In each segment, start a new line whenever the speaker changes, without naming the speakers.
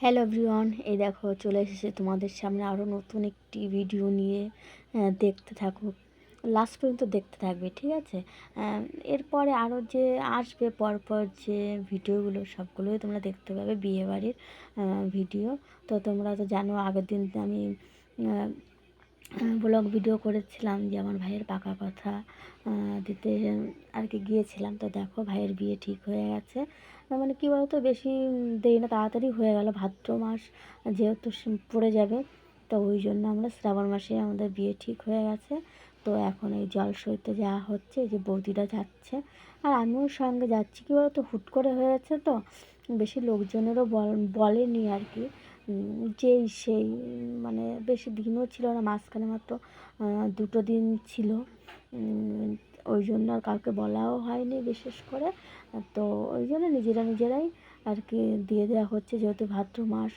Hello everyone এই দেখো চলে এসেছে তোমাদের সামনে আরও নতুন একটি ভিডিও নিয়ে দেখতে থাকো। লাস্ট পর্যন্ত দেখতে থাকবে, ঠিক আছে? এরপরে আরও যে আসবে পরপর যে ভিডিওগুলো সবগুলোই তোমরা দেখতে পাবে বিয়েবাড়ির ভিডিও তো তোমরা তো জানো আগের দিন আমি ব্লগ ভিডিও করেছিলাম যে আমার ভাইয়ের পাকা কথা দিতে আর কি গিয়েছিলাম। তো দেখো ভাইয়ের বিয়ে ঠিক হয়ে গেছে। মানে কী বলতো, বেশি দেরি না, তাড়াতাড়ি হয়ে গেল। ভাদ্র মাস যেহেতু পড়ে যাবে, তো ওই জন্য আমরা শ্রাবণ মাসে আমাদের বিয়ে ঠিক হয়ে গেছে। তো এখন এই জল সইতে যাওয়া হচ্ছে যে বৌদিরা যাচ্ছে। আর আমিও সঙ্গে যাচ্ছি। কী বলতো, হুট করে হয়ে গেছে তো। বেশি লোকজনেরও বল, বলেনি আর কি। যেই সেই মানে বেশি দিনও ছিল না, মাঝখানে মাত্র দুটো দিন ছিল। ওই জন্য আর কাউকে বলাও হয়নি বিশেষ করে। তো ওই জন্য নিজেরা নিজেরাই আর কি দিয়ে দেওয়া হচ্ছে, যেহেতু ভাদ্র মাস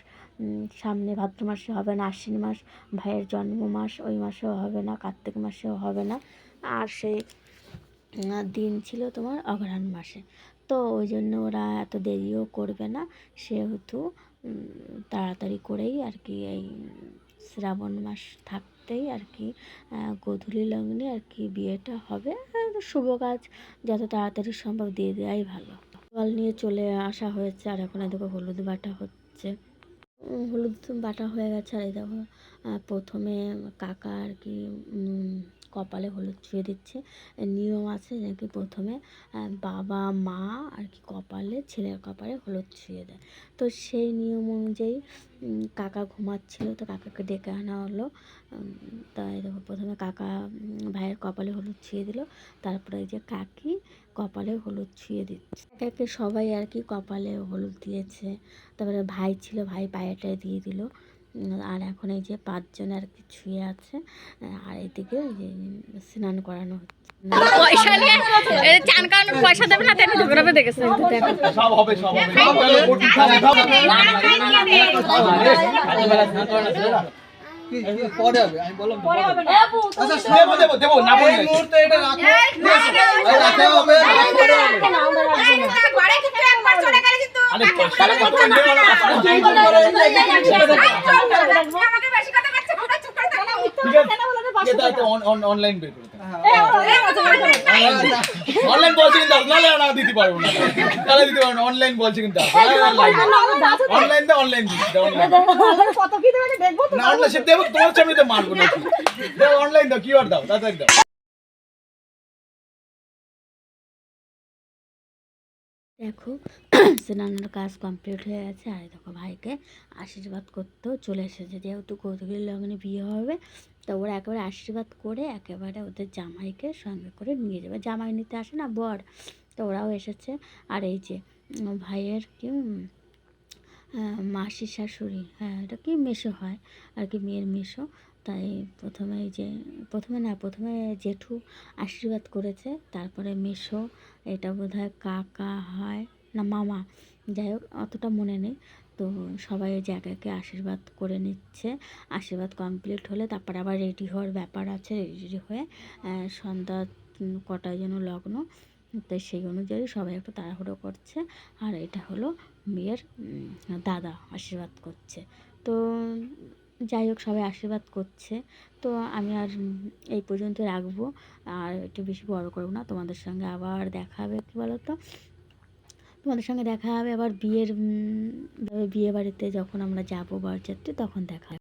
সামনে ভাদ্র মাসে হবে না, আশ্বিন মাস, ভাইয়ের জন্ম মাস, ওই মাসেও হবে না, কার্তিক মাসেও হবে না। আর সেই দিন ছিল তোমার অঘ্রাণ মাসে। তো ওই জন্য ওরা এত দেরিও করবে না, সেহেতু তাড়াতাড়ি করেই আর কি এই শ্রাবণ মাস থাকতেই আর কি গোধূলি লগ্নে আর কি বিয়েটা হবে। শুভ কাজ যত তাড়াতাড়ি সম্ভব দিয়ে দেওয়াই ভালো। জল নিয়ে চলে আসা হয়েছে আর এখন দেখো হলুদ বাটা হচ্ছে। হলুদ বাটা হয়ে গেছে আর এই দেখো প্রথমে কাকা আর কি কপালে হলুদ ছুঁয়ে দিচ্ছে। নিয়ম আছে নাকি প্রথমে বাবা, মা আর কি কপালে, ছেলের কপালে হলুদ ছুঁয়ে দেয়। তো সেই নিয়ম অনুযায়ী কাকা ঘুমাচ্ছিল তো কাকাকে ডেকে আনা হলো। তাই দেখো, প্রথমে কাকা ভাইয়ের কপালে হলুদ ছুঁয়ে দিল। তারপরে এই যে কাকি কপালে হলুদ ছুঁয়ে দিচ্ছে। একে সবাই আর কি কপালে হলুদ দিয়েছে। তারপরে ভাই ছিল, ভাই পায়েটায় দিয়ে দিল। আর এখন এই যে পাঁচজন আর কি ছুঁয়ে আছে আর এদিকে স্নান করানো হচ্ছে
পয়সা নিয়ে চান করানোর পয়সা দেবে না তেমনি ঝগড়াবে দেখেছে
সব হবে সব হবে সব তাহলে ভোট দিতে হবে, সব হবে।
পরে হবে আমি বললাম পরে হবে আচ্ছা
দেবো দেবো দেবো না
এই মুহূর্তে এটা রাখো রাখতে হবে পরে হবে
আরে পাঁচশো টাকা দেবো না, পাঁচশো না। অনলাইন বের অনলাইন বলছে কিন্তু আপনারা না দিতে পারব না তাহলে দিতে পারব অনলাইন বলছে কিন্তু অনলাইন তো অনলাইন দিতে অনলাইন না অনলাইন সে দেবো তোমার সামনে তো মারবো না অনলাইন দাও কিউআর দাও তাড়াতাড়ি দাও
দেখো স্নানের কাজ কমপ্লিট হয়ে গেছে। আর দেখো ভাইকে আশীর্বাদ করতেও চলে এসেছে। যেহেতু কৌতুকের লগ্নে বিয়ে হবে তো ওরা একেবারে আশীর্বাদ করে একেবারে ওদের জামাইকে সঙ্গে করে নিয়ে যাবে। জামাই নিতে আসে না বর তো ওরাও এসেছে। আর এই যে ভাইয়ের কি আহ, শাশুড়ি হ্যাঁ এটা কি মেশো হয় আর কি মেয়ের মেশো তাই প্রথমে যে প্রথমে না প্রথমে জেঠু আশীর্বাদ করেছে তারপরে মেশো এটা বোধহয় কাকা হয়। না, মামা, যাই হোক, অতটা মনে নেই। তো সবাই ওই জায়গাকে আশীর্বাদ করে নিচ্ছে। আশীর্বাদ কমপ্লিট হলে তারপর আবার রেডি হওয়ার ব্যাপার আছে রেডি হয়ে সন্ধ্যা কটায় যেন লগ্ন। তো সেই অনুযায়ী সবাই একটু তাড়াহুড়ো করছে। আর এটা হলো মেয়ের দাদা আশীর্বাদ করছে। তো যাই হোক, সবাই আশীর্বাদ করছে। তো আমি আর এই পর্যন্ত রাখব। আর একটু বেশি বড় করব না, তোমাদের সঙ্গে আবার দেখা হবে, কী বলো তো তোমাদের সঙ্গে দেখা হবে আবার বিয়ের বিয়ে বাড়িতে যখন আমরা যাব বরযাত্রী তখন দেখা হবে।